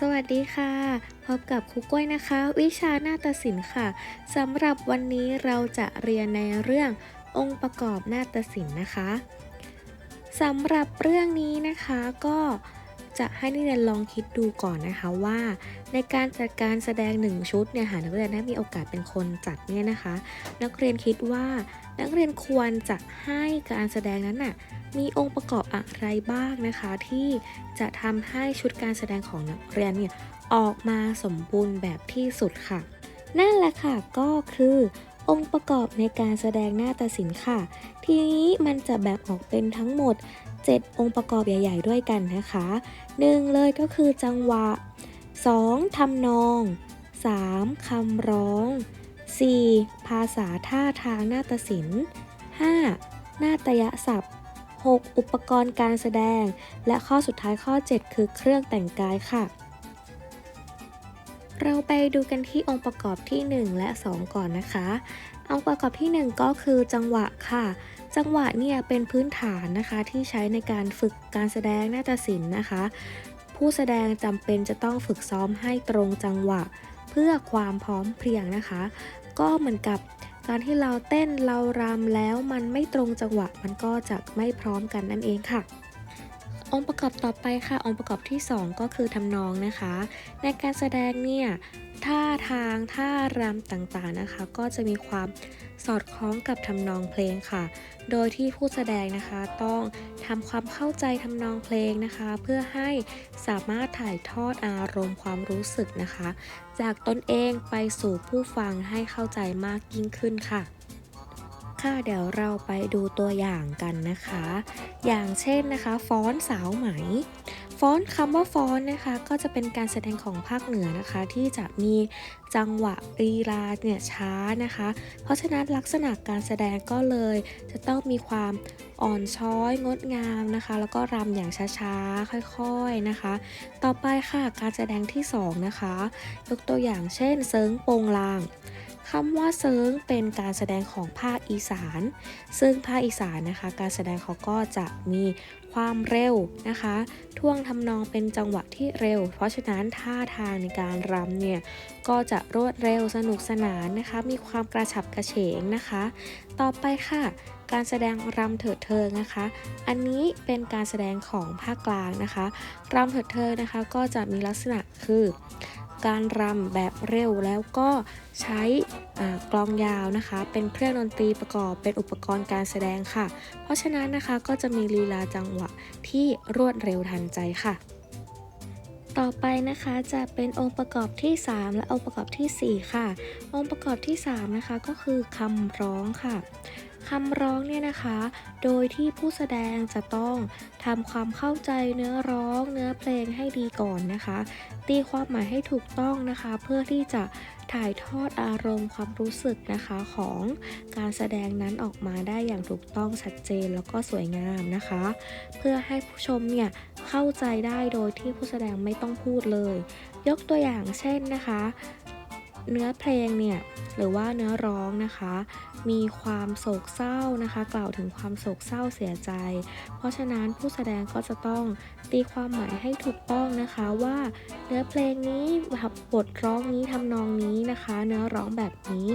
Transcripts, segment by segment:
สวัสดีค่ะ พบกับครูกล้วยนะคะ วิชาหน้าฏศิลป์ค่ะสำหรับวันนี้เราจะเรียนในเรื่ององค์ประกอบหน้าฏศิลป์นะคะสำหรับเรื่องนี้นะคะก็ จะให้นักเรียนลองคิดดูก่อนนะคะว่า ในการจัดการแสดงหนึ่งชุดเนี่ยหากนักเรียนได้มีโอกาสเป็นคนจัดเนี่ยนะคะ นักเรียนคิดว่านักเรียนควรจะให้การแสดงนั้นน่ะมีองค์ประกอบอะไรบ้างนะคะ ที่จะทำให้ชุดการแสดงของนักเรียนเนี่ยออกมาสมบูรณ์แบบที่สุดค่ะ นั่นแหละค่ะก็คือ องค์ประกอบในการแสดงหน้าฏศิลค่ะ ทีนี้มันจะแบ่งออกเป็นทั้งหมด 7 องค์ประกอบใหญ่ ๆ ด้วยกันนะคะ 1 เลยก็คือจังหวะ 2. ทำนอง 3. คำร้อง 4. ภาษาท่าทางนาฏศิลป์ 5. นาฏยศัพท์ 6. อุปกรณ์การแสดง และข้อสุดท้ายข้อ 7 คือเครื่องแต่งกายค่ะ เราไปดูกันที่องค์ประกอบที่ 1 และ 2 ก่อนนะคะ องค์ประกอบที่ 1 ก็คือจังหวะค่ะ จังหวะเนี่ยเป็นพื้นฐานนะคะที่ใช้ในการฝึกการแสดงนาฏศิลป์นะคะ ผู้แสดงจำเป็นจะต้องฝึกซ้อมให้ตรงจังหวะ เพื่อความพร้อมเพรียงนะคะ ก็เหมือนกับการที่เราเต้นเรารำแล้วมันไม่ตรงจังหวะมันก็จะไม่พร้อมกันนั่นเองค่ะ องค์ประกอบต่อไปค่ะ องค์ประกอบที่ 2 ก็คือทำนองนะคะ ในการแสดงเนี่ยท่าทางท่ารำต่างๆนะคะ ก็จะมีความสอดคล้องกับทำนองเพลงค่ะ โดยที่ผู้แสดงนะคะต้องทำความเข้าใจทำนองเพลงนะคะ เพื่อให้สามารถถ่ายทอดอารมณ์ความรู้สึกนะคะ จากตนเองไปสู่ผู้ฟังให้เข้าใจมากยิ่งขึ้นค่ะ ค่ะ เดี๋ยวเราไปดูตัวอย่างกันนะคะ อย่างเช่นนะคะ ฟ้อนสาวไหม ฟ้อนคำว่าฟ้อนนะคะ ก็จะเป็นการแสดงของภาคเหนือนะคะ ที่จะมีจังหวะรีลาเนี่ยช้านะคะ เพราะฉะนั้นลักษณะการแสดงก็เลยจะต้องมีความอ่อนช้อยงดงามนะคะ แล้วก็รำอย่างช้าๆ ค่อยๆนะคะ ต่อไปค่ะการแสดงที่สองนะคะ ยกตัวอย่างเช่น เซิงโปงลาง คำว่าเซิงเป็นการแสดงของภาคอีสาน ซึ่งภาคอีสานนะคะ การแสดงเขาก็จะมีความเร็วนะคะ ท่วงทำนองเป็นจังหวะที่เร็ว เพราะฉะนั้นท่าทางในการรำเนี่ย ก็จะรวดเร็วสนุกสนานนะคะ มีความกระฉับกระเฉงนะคะ ต่อไปค่ะ การแสดงรำเถิดเทิงนะคะ อันนี้เป็นการแสดงของภาคกลางนะคะรำเถิดเทิงนะคะ ก็จะมีลักษณะคือ การรำแบบเร็วแล้วก็ใช้กลองยาวนะคะ เป็นเครื่องดนตรีประกอบเป็นอุปกรณ์การแสดงค่ะ เพราะฉะนั้นนะคะก็จะมีลีลาจังหวะที่รวดเร็วทันใจค่ะต่อไปนะคะจะเป็นองค์ประกอบที่ 3 และองค์ประกอบทีสี่4 ค่ะ องค์ประกอบที่ 3 นะคะก็คือคำร้องค่ะ คำร้องเนี่ยนะคะ โดยที่ผู้แสดงจะต้องทำความเข้าใจเนื้อร้องเนื้อเพลงให้ดีก่อนนะคะ ตีความหมายให้ถูกต้องนะคะ เพื่อที่จะถ่ายทอดอารมณ์ความรู้สึกนะคะของการแสดงนั้นออกมาได้อย่างถูกต้องชัดเจนแล้วก็สวยงามนะคะ เพื่อให้ผู้ชมเนี่ยเข้าใจได้โดยที่ผู้แสดงไม่ต้องพูดเลย ยกตัวอย่างเช่นนะคะ เนื้อเพลงเนี่ยหรือว่าเนื้อร้องนะคะ มีความโศกเศร้านะคะ กล่าวถึงความโศกเศร้าเสียใจ เพราะฉะนั้นผู้แสดงก็จะต้องตีความหมายให้ถูกต้องนะคะว่าเนื้อเพลงนี้บทร้องนี้ทำนองนี้นะคะ เนื้อร้องแบบนี้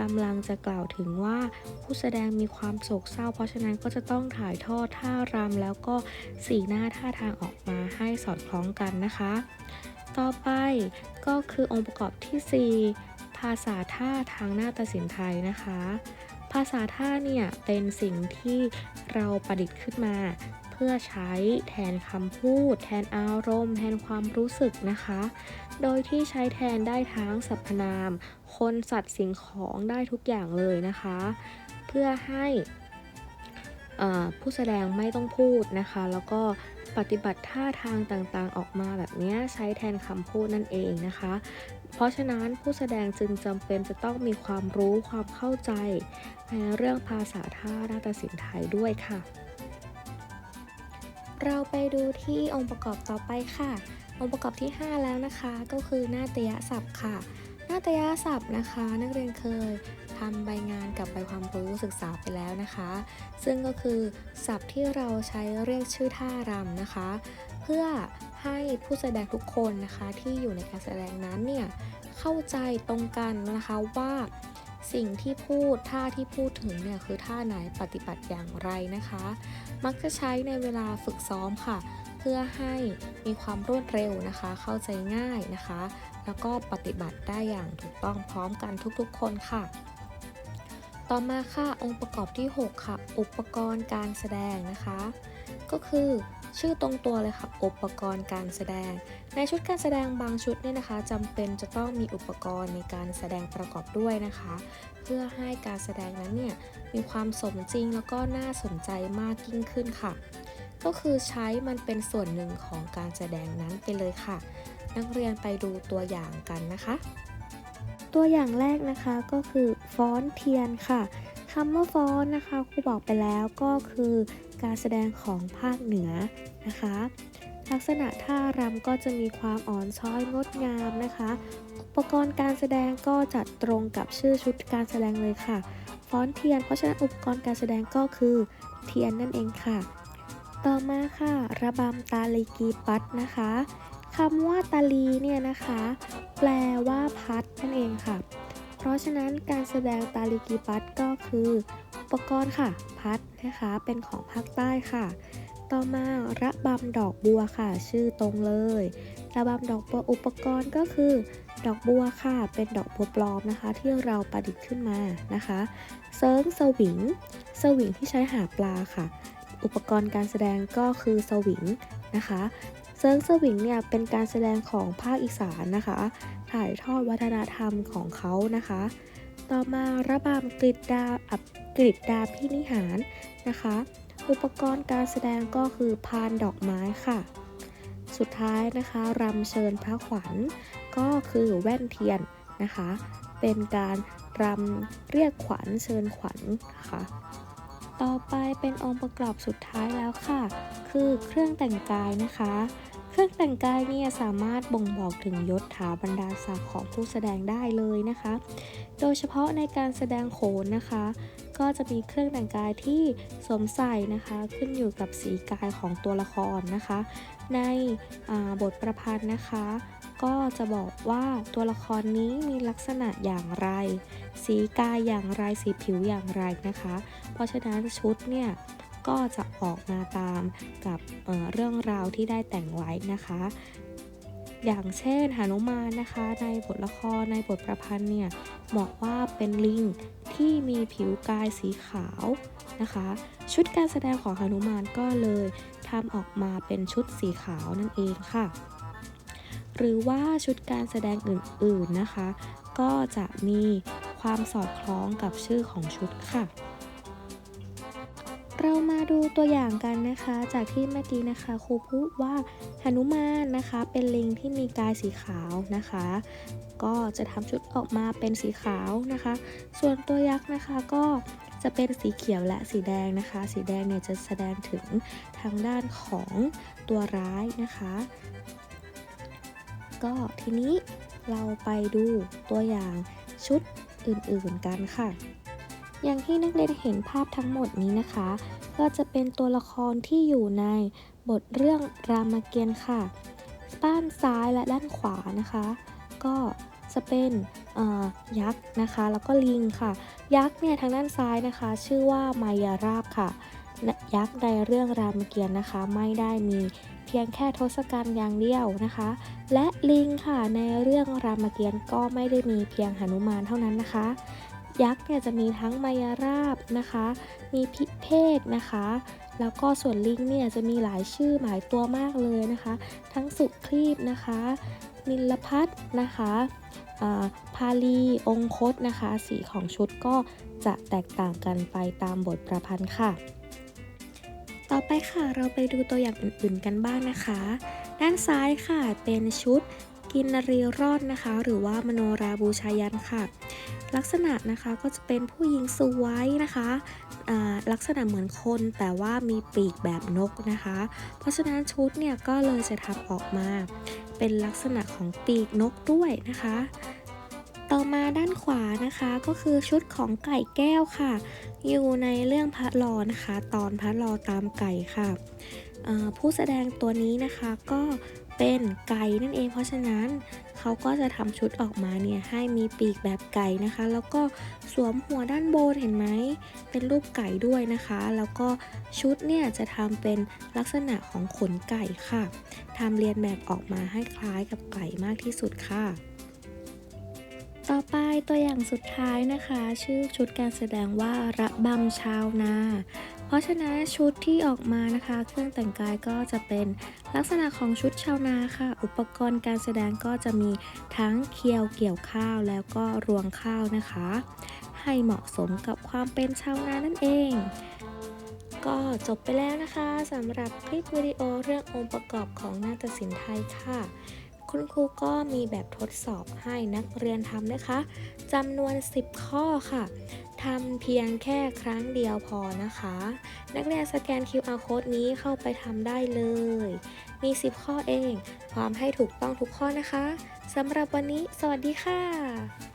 กำลังจะกล่าวถึงว่าผู้แสดงมีความโศกเศร้า เพราะฉะนั้นก็จะต้องถ่ายทอดท่ารำแล้วก็สีหน้าท่าทางออกมาให้สอดคล้องกันนะคะ ต่อไปก็คือองค์ประกอบที่ 4 ภาษาท่าทางนาฏศิลป์ไทยนะคะ ภาษาท่าเนี่ยเป็นสิ่งที่เราประดิษฐ์ขึ้นมา เพื่อใช้แทนคำพูด แทนอารมณ์ แทนความรู้สึกนะคะ โดยที่ใช้แทนได้ทั้งสรรพนาม คนสัตว์สิ่งของได้ทุกอย่างเลยนะคะ เพื่อให้ผู้แสดงไม่ต้องพูดนะคะ แล้วก็ ปฏิบัติท่าทางต่างๆ ออกมาแบบนี้ใช้แทนคำพูดนั่นเองนะคะ เพราะฉะนั้นผู้แสดงจึงจำเป็นจะต้องมีความรู้ความเข้าใจ ในเรื่องภาษาท่านาฏศิลป์ไทยด้วยค่ะ เราไปดูที่องค์ประกอบต่อไปค่ะ องค์ประกอบที่ 5 แล้วนะคะ ก็คือนาฏยศัพท์ค่ะนาฏยศัพท์นะคะ นักเรียนเคย ทำใบงานกับใบความรู้ศึกษาไปแล้วนะคะ ซึ่งก็คือศัพท์ที่เราใช้เรียกชื่อท่ารำนะคะ เพื่อให้ผู้แสดงทุกคนนะคะที่อยู่ในการแสดงนั้นเนี่ยเข้าใจตรงกันนะคะว่าสิ่งที่พูดท่าที่พูดถึงเนี่ยคือท่าไหนปฏิบัติอย่างไรนะคะ มักจะใช้ในเวลาฝึกซ้อมค่ะ เพื่อให้มีความรวดเร็วนะคะ เข้าใจง่ายนะคะ แล้วก็ปฏิบัติได้อย่างถูกต้องพร้อมกันทุกๆคนค่ะ ต่อมาค่ะองค์ประกอบที่ 6 ค่ะ อุปกรณ์การแสดงนะคะ ก็คือชื่อตรงตัวเลยค่ะ อุปกรณ์การแสดง ในชุดการแสดงบางชุดเนี่ยนะคะจำเป็นจะต้องมีอุปกรณ์ในการแสดงประกอบด้วยนะคะ เพื่อให้การแสดงนั้นเนี่ยมีความสมจริงแล้วก็น่าสนใจมากยิ่งขึ้นค่ะ ก็คือใช้มันเป็นส่วนหนึ่งของการแสดงนั้นไปเลยค่ะ นักเรียนไปดูตัวอย่างกันนะคะ ตัวอย่างแรกนะคะก็คือฟ้อนเทียนค่ะคำว่าฟ้อนนะคะครูบอกไปแล้วก็คือการแสดงของภาคเหนือนะคะ ลักษณะท่ารำก็จะมีความอ่อนช้อยงดงามนะคะ อุปกรณ์การแสดงก็จะตรงกับชื่อชุดการแสดงเลยค่ะ ฟ้อนเทียน เพราะฉะนั้นอุปกรณ์การแสดงก็คือเทียนนั่นเองค่ะ ต่อมาค่ะ ระบำตาลีกีปัดนะคะ คำว่าตาลีเนี่ยนะคะ แปลว่าพัดนั่นเองค่ะ เพราะฉะนั้นการแสดงตาลีกีปัดก็คืออุปกรณ์ค่ะ พัดนะคะเป็นของภาคใต้ค่ะ ต่อมาระบำดอกบัวค่ะ ชื่อตรงเลยระบำดอกบัวอุปกรณ์ก็คือ ดอกบัวค่ะ เป็นดอกบัวปลอมนะคะ ที่เราประดิษฐ์ขึ้นมานะคะเซิร์งสวิงสวิงที่ใช้หาปลาค่ะ อุปกรณ์การแสดงก็คือสวิงนะคะ เซิร์งสวิงเนี่ยเป็นการแสดงของภาคอีสานนะคะ ถ่ายทอดวัฒนธรรมของเขานะคะ ต่อมาระบำกริดดาอับกริดดาพินิหารนะคะ อุปกรณ์การแสดงก็คือพานดอกไม้ค่ะ สุดท้ายนะคะรำเชิญพระขวัญ ก็คือแว่นเทียนนะคะ เป็นการรำเรียกขวัญเชิญขวัญนะคะต่อไปเป็นองค์ประกอบสุดท้ายแล้วค่ะ คือเครื่องแต่งกายนะคะ เครื่องแต่งกายเนี่ยสามารถบ่งบอกถึงยศถาบรรดาศักดิ์ของผู้แสดงได้เลยนะคะ โดยเฉพาะในการแสดงโขนนะคะ ก็จะมีเครื่องแต่งกายที่สวมใส่นะคะ ขึ้นอยู่กับสีกายของตัวละครนะคะ ในบทประพันธ์นะคะก็จะบอกว่าตัวละครนี้มีลักษณะอย่างไร สีกายอย่างไรสีผิวอย่างไรนะคะ เพราะฉะนั้นชุดเนี่ย ก็จะออกมาตามกับเเรื่องราวที่ได้แต่งไว้นะคะ อย่างเช่นหนุมานนะคะ ในบทละครในบทประพันธ์เนี่ยบอกว่าเป็นลิงที่มีผิวกายสีขาวนะคะ ชุดการแสดงของหนุมานก็เลยทำออกมาเป็นชุดสีขาวนั่นเองค่ะ หรือว่าชุดการแสดงอื่นๆนะคะ ก็จะมีความสอดคล้องกับชื่อของชุดค่ะ เรามาดูตัวอย่างกันนะคะ จากที่เมื่อกี้นะคะครูพูดว่าหนุมานนะคะ เป็นลิงที่มีกายสีขาวนะคะ ก็จะทำชุดออกมาเป็นสีขาวนะคะ ส่วนตัวยักษ์นะคะก็จะเป็นสีเขียวและสีแดงนะคะ สีแดงเนี่ยจะแสดงถึงทางด้านของตัวร้ายนะคะ ก็ทีนี้เราไปดูตัวอย่างชุดอื่นๆกันค่ะ อย่างที่นักเรียนเห็นภาพทั้งหมดนี้นะคะ ก็จะเป็นตัวละครที่อยู่ในบทเรื่องรามเกียรติ์ค่ะด้านซ้ายและด้านขวานะคะ ก็จะเป็นยักษ์นะคะ แล้วก็ลิงค่ะ ยักษ์เนี่ยทางด้านซ้ายนะคะ ชื่อว่ามายาราบค่ะ ยักษ์ในเรื่องรามเกียรติ์นะคะ ไม่ได้มีเพียงแค่ทศกัณฐ์อย่างเดียวนะคะ และลิงค่ะในเรื่องรามเกียรติ์ก็ไม่ได้มีเพียงหนุมานเท่านั้นนะคะ ยักษ์เนี่ยจะมีทั้งมายาราบนะคะ มีพิเภกนะคะ แล้วก็ส่วนลิงเนี่ยจะมีหลายชื่อหมายตัวมากเลยนะคะ ทั้งสุครีบนะคะ นิลพัทนะคะพาลีองคตนะคะ สีของชุดก็จะแตกต่างกันไปตามบทประพันธ์ค่ะ ต่อไปค่ะเราไปดูตัวอย่างอื่นๆกันบ้างนะคะ ด้านซ้ายค่ะเป็นชุดกินนรีรอดนะคะ หรือว่ามโนราบูชายันค่ะ ลักษณะนะคะก็จะเป็นผู้หญิงสวยนะคะลักษณะเหมือนคนแต่ว่ามีปีกแบบนกนะคะ เพราะฉะนั้นชุดเนี่ยก็เลยจะทำออกมา เป็นลักษณะของปีกนกด้วยนะคะ ต่อมาด้านขวานะคะก็คือชุดของไก่แก้วค่ะ อยู่ในเรื่องพระลอนะคะ ตอนพระลอตามไก่ค่ะผู้แสดงตัวนี้นะคะก็เป็นไก่นั่นเองเพราะฉะนั้น เขาก็จะทำชุดออกมาเนี่ยให้มีปีกแบบไก่นะคะ แล้วก็สวมหัวด้านบนเห็นไหมเป็นรูปไก่ด้วยนะคะ แล้วก็ชุดเนี่ยจะทำเป็นลักษณะของขนไก่ค่ะทำเรียนแบบออกมาให้คล้ายกับไก่มากที่สุดค่ะต่อไปตัวอย่างสุดท้ายนะคะ ชื่อชุดการแสดงว่าระบำชาวนา ราะฉะนั้นชุดที่ออกมานะคะ เครื่องแต่งกายก็จะเป็นลักษณะของชุดชาวนาค่ะ อุปกรณ์การแสดงก็จะมีทั้งเคียวเกี่ยวข้าวแล้วก็รวงข้าวนะคะ ให้เหมาะสมกับความเป็นชาวนานั่นเองก็จบไปแล้วนะคะสำหรับคลิปวิดีโอเรื่ององค์ประกอบของนาฏศิลป์ไทยค่ะ คุณครูก็มีแบบทดสอบให้นักเรียนทำนะคะจำนวน 10 ข้อค่ะ ทำเพียงแค่ครั้งเดียวพอนะคะ นักเรียนสแกน QR code นี้เข้าไปทำได้เลย มี 10 ข้อเองความให้ถูกต้องทุกข้อนะคะสำหรับวันนี้ สวัสดีค่ะ